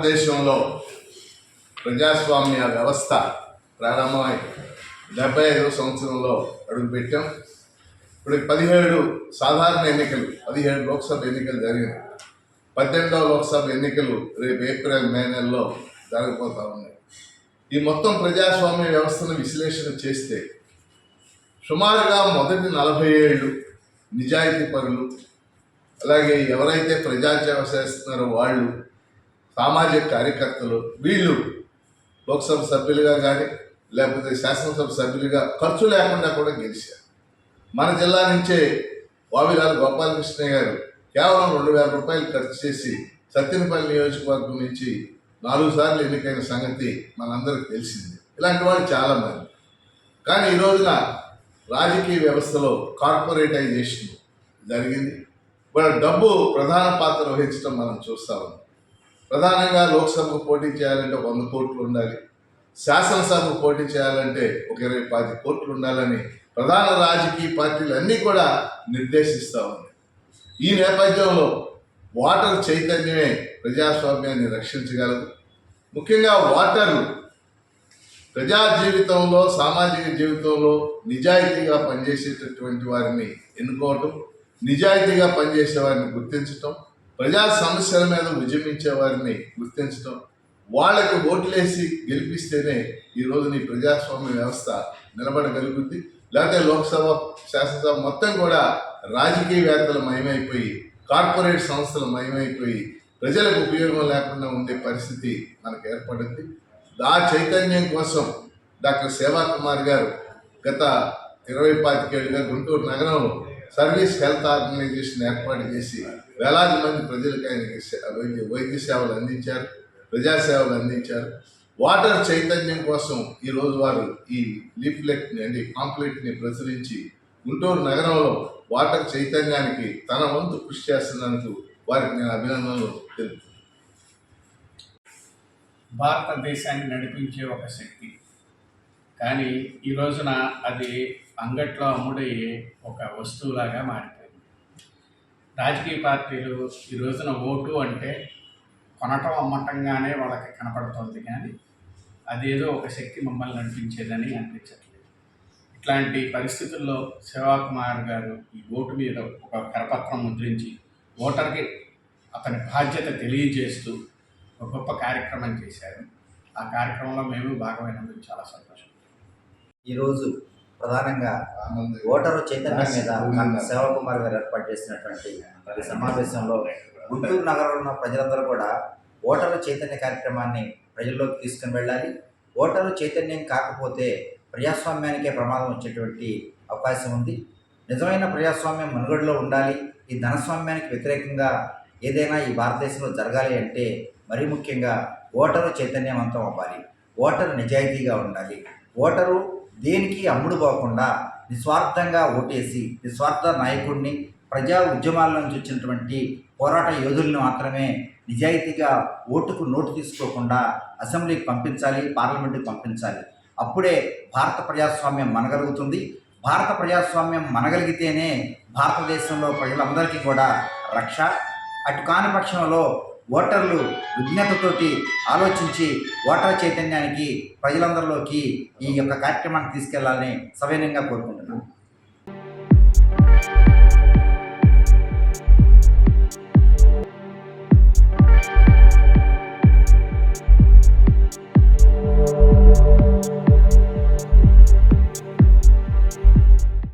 భారతదేశంలో ప్రజాస్వామ్య వ్యవస్థ ప్రారంభమై డెబ్బై ఐదవ సంవత్సరంలో అడుగుపెట్టాం. ఇప్పుడు పదిహేడు సాధారణ ఎన్నికలు పదిహేడు లోక్సభ ఎన్నికలు జరిగినాయి. పద్దెనిమిదవ లోక్సభ ఎన్నికలు రేపు ఏప్రిల్ మే నెలలో జరగబోతా ఉన్నాయి. ఈ మొత్తం ప్రజాస్వామ్య వ్యవస్థను విశ్లేషణ చేస్తే సుమారుగా మొదటి నలభై ఏళ్ళు నిజాయితీ పరులు అలాగే ఎవరైతే ప్రజాసేవ చేస్తున్నారో వాళ్ళు సామాజిక కార్యకర్తలు వీళ్ళు లోక్సభ సభ్యులుగా కానీ లేకపోతే శాసనసభ సభ్యులుగా ఖర్చు లేకుండా కూడా గెలిచారు. మన జిల్లా నుంచే వావిలాల్ గోపాలకృష్ణ గారు కేవలం రెండు వేల రూపాయలు ఖర్చు చేసి సత్యనపల్లి నియోజకవర్గం నుంచి నాలుగు సార్లు ఎన్నికైన సంగతి మనందరికి తెలిసింది. ఇలాంటి వాళ్ళు చాలామంది. కానీ ఈ రోజున రాజకీయ వ్యవస్థలో కార్పొరేటైజేషన్ జరిగింది. వాళ్ళ డబ్బు ప్రధాన పాత్ర వహించడం మనం చూస్తా ఉన్నాం. ప్రధానంగా లోక్సభకు పోటీ చేయాలంటే వంద కోట్లు ఉండాలి. శాసనసభకు పోటీ చేయాలంటే ఒక ఇరవై పది కోట్లు ఉండాలని ప్రధాన రాజకీయ పార్టీలు అన్నీ కూడా నిర్దేశిస్తూ ఉన్నాయి. ఈ నేపథ్యంలో ఓటర్ చైతన్యమే ప్రజాస్వామ్యాన్ని రక్షించగలదు. ముఖ్యంగా ఓటర్లు ప్రజా జీవితంలో సామాజిక జీవితంలో నిజాయితీగా పనిచేసేటటువంటి వారిని ఎన్నుకోవటం నిజాయితీగా పనిచేసే వారిని గుర్తించటం ప్రజా సమస్యల మీద ఉద్యమించే వారిని గుర్తించడం వాళ్ళకి ఓట్లేసి గెలిపిస్తేనే ఈ నీ ప్రజాస్వామ్య వ్యవస్థ నిలబడగలుగుద్ది. లేకపోతే లోక్సభ శాసనసభ మొత్తం కూడా రాజకీయవేత్తలు మయమైపోయి కార్పొరేట్ సంస్థలు మయమైపోయి ప్రజలకు ఉపయోగం లేకుండా ఉండే పరిస్థితి మనకు ఏర్పడింది. ఆ చైతన్యం కోసం డాక్టర్ సేవా కుమార్ గారు గత ఇరవై పాతికేళ్ళుగా గుంటూరు నగరంలో సర్వీస్ హెల్త్ ఆర్గనైజేషన్ ఏర్పాటు చేసి వేలాది మంది ప్రజలకు ఆయనకి వైద్య వైద్య సేవలు అందించారు ప్రజా సేవలు అందించారు. వాటర్ చైతన్యం కోసం ఈ రోజు వారు ఈ లీఫ్లెట్ని అంటే కాంప్లెట్ని ప్రచురించి గుంటూరు నగరంలో వాటర్ చైతన్యానికి తన వంతు కృషి చేస్తున్నందుకు వారికి నేను అభినందనలు తెలుపుతున్నాను. భారతదేశాన్ని నడిపించే ఒక శక్తి. కానీ ఈ రోజున అది అంగట్లో అమ్ముడయ్యే ఒక వస్తువులాగా మారిపోయింది. రాజకీయ పార్టీలు ఈ రోజున ఓటు అంటే కొనటం అమ్మటంగానే వాళ్ళకి కనపడుతుంది కానీ అదేదో ఒక శక్తి మమ్మల్ని నడిపించేదని అనిపించట్లేదు. ఇట్లాంటి పరిస్థితుల్లో శివకుమార్ గారు ఈ ఓటు మీద ఒక కరపత్రం ముద్రించి ఓటర్కి అతని బాధ్యత తెలియజేస్తూ ఒక గొప్ప కార్యక్రమం చేశారు. ఆ కార్యక్రమంలో మేము భాగమైనందుకు చాలా సంతోషం. ఈరోజు ప్రధానంగా ఓటరు చైతన్యం మీద శివకుమార్ గారు ఏర్పాటు చేసినటువంటి ఈ సమావేశంలో గుంటూరు నగరంలో ఉన్న ప్రజలందరూ కూడా ఓటరు చైతన్య కార్యక్రమాన్ని ప్రజల్లోకి తీసుకుని వెళ్ళాలి. ఓటరు చైతన్యం కాకపోతే ప్రజాస్వామ్యానికే ప్రమాదం వచ్చేటువంటి అవకాశం ఉంది. నిజమైన ప్రజాస్వామ్యం మనుగడలో ఉండాలి. ఈ ధనస్వామ్యానికి వ్యతిరేకంగా ఏదైనా ఈ భారతదేశంలో జరగాలి అంటే మరీ ముఖ్యంగా ఓటరు చైతన్యవంతం అవ్వాలి. ఓటరు నిజాయితీగా ఉండాలి. ఓటరు దేనికి అమ్ముడు పోకుండా నిస్వార్థంగా ఓటేసి నిస్వార్థ నాయకుడిని ప్రజా ఉద్యమాల నుంచి వచ్చినటువంటి పోరాట యోధుల్ని మాత్రమే నిజాయితీగా ఓటుకు నోటు తీసుకోకుండా అసెంబ్లీకి పంపించాలి పార్లమెంటుకి పంపించాలి. అప్పుడే భారత ప్రజాస్వామ్యం మనగలుగుతుంది. భారత ప్రజాస్వామ్యం మనగలిగితేనే భారతదేశంలో ప్రజలందరికీ కూడా రక్ష. అటు కాని పక్షంలో ఓటర్లు విజ్ఞతతోటి ఆలోచించి ఓటర్ చైతన్యానికి ప్రజలందరిలోకి ఈ యొక్క కార్యక్రమాన్ని తీసుకెళ్ళాలని సవినయంగా కోరుకుంటున్నాను.